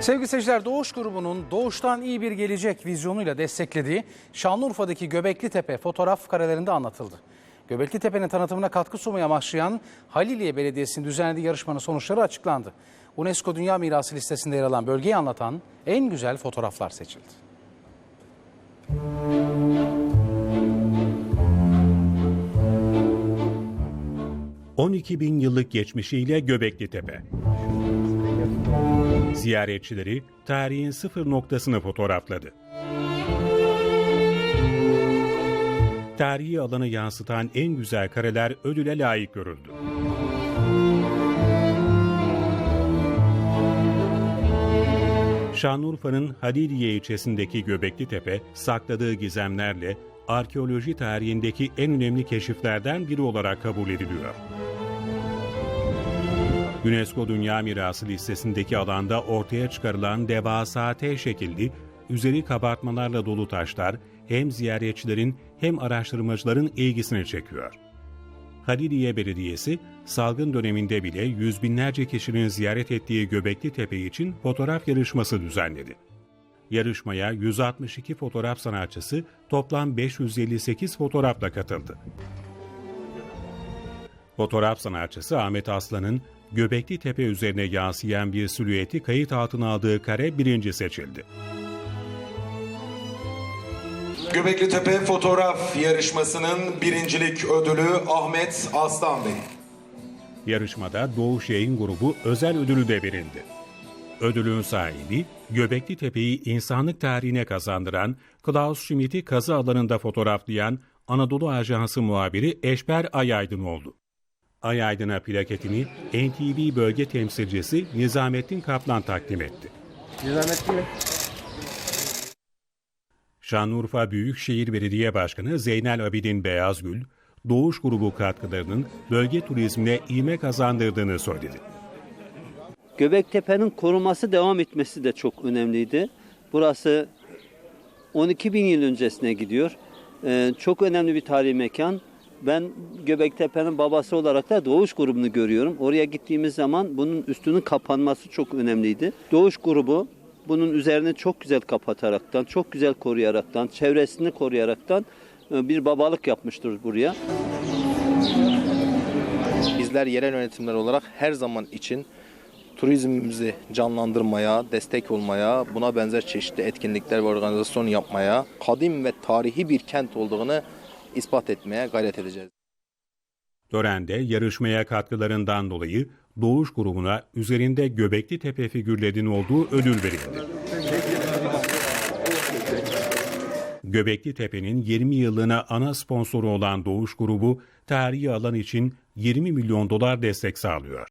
Sevgili seyirciler Doğuş grubunun doğuştan iyi bir gelecek vizyonuyla desteklediği Şanlıurfa'daki Göbekli Tepe fotoğraf karelerinde anlatıldı. Göbekli Tepe'nin tanıtımına katkı sunmaya amaçlayan Haliliye Belediyesi'nin düzenlediği yarışmanın sonuçları açıklandı. UNESCO Dünya Mirası listesinde yer alan bölgeyi anlatan en güzel fotoğraflar seçildi. ...12 bin yıllık geçmişiyle Göbekli Tepe. Ziyaretçileri tarihin sıfır noktasını fotoğrafladı. Tarihi alanı yansıtan en güzel kareler ödüle layık görüldü. Şanlıurfa'nın Halidiye ilçesindeki Göbekli Tepe sakladığı gizemlerle arkeoloji tarihindeki en önemli keşiflerden biri olarak kabul ediliyor. UNESCO Dünya Mirası listesindeki alanda ortaya çıkarılan devasa T şekilli, üzeri kabartmalarla dolu taşlar hem ziyaretçilerin hem araştırmacıların ilgisini çekiyor. Halidiye Belediyesi, salgın döneminde bile yüz binlerce kişinin ziyaret ettiği Göbekli Tepe için fotoğraf yarışması düzenledi. Yarışmaya 162 fotoğraf sanatçısı toplam 558 fotoğrafla katıldı. Fotoğraf sanatçısı Ahmet Aslan'ın Göbekli Tepe üzerine yansıyan bir silüeti kayıt altına aldığı kare birinci seçildi. Göbekli Tepe fotoğraf yarışmasının birincilik ödülü Ahmet Aslan Bey. Yarışmada Doğuş Yayın Grubu özel ödülü de verildi. Ödülün sahibi, Göbekli Tepe'yi insanlık tarihine kazandıran, Klaus Schmidt'i kazı alanında fotoğraflayan Anadolu Ajansı muhabiri Eşber Ayaydın oldu. Ayaydın'a plaketini NTV bölge temsilcisi Nizamettin Kaplan takdim etti. Şanlıurfa Büyükşehir Belediye Başkanı Zeynel Abidin Beyazgül, Doğuş Grubu katkılarının bölge turizmine ivme kazandırdığını söyledi. Göbektepe'nin koruması devam etmesi de çok önemliydi. Burası 12 bin yıl öncesine gidiyor. Ee, çok önemli bir tarihi mekan. Ben Göbektepe'nin babası olarak da Doğuş grubunu görüyorum. Oraya gittiğimiz zaman bunun üstünün kapanması çok önemliydi. Doğuş grubu bunun üzerini çok güzel kapataraktan, çok güzel koruyaraktan, çevresini koruyaraktan e, bir babalık yapmıştır buraya. Bizler yerel yönetimler olarak her zaman için turizmimizi canlandırmaya, destek olmaya, buna benzer çeşitli etkinlikler ve organizasyon yapmaya, kadim ve tarihi bir kent olduğunu ispat etmeye gayret edeceğiz. Tören'de yarışmaya katkılarından dolayı Doğuş grubuna üzerinde Göbekli Tepe figürlerinin olduğu ödül verildi. Göbekli Tepe'nin 20 yıllığına ana sponsoru olan Doğuş grubu tarihi alan için 20 milyon dolar destek sağlıyor.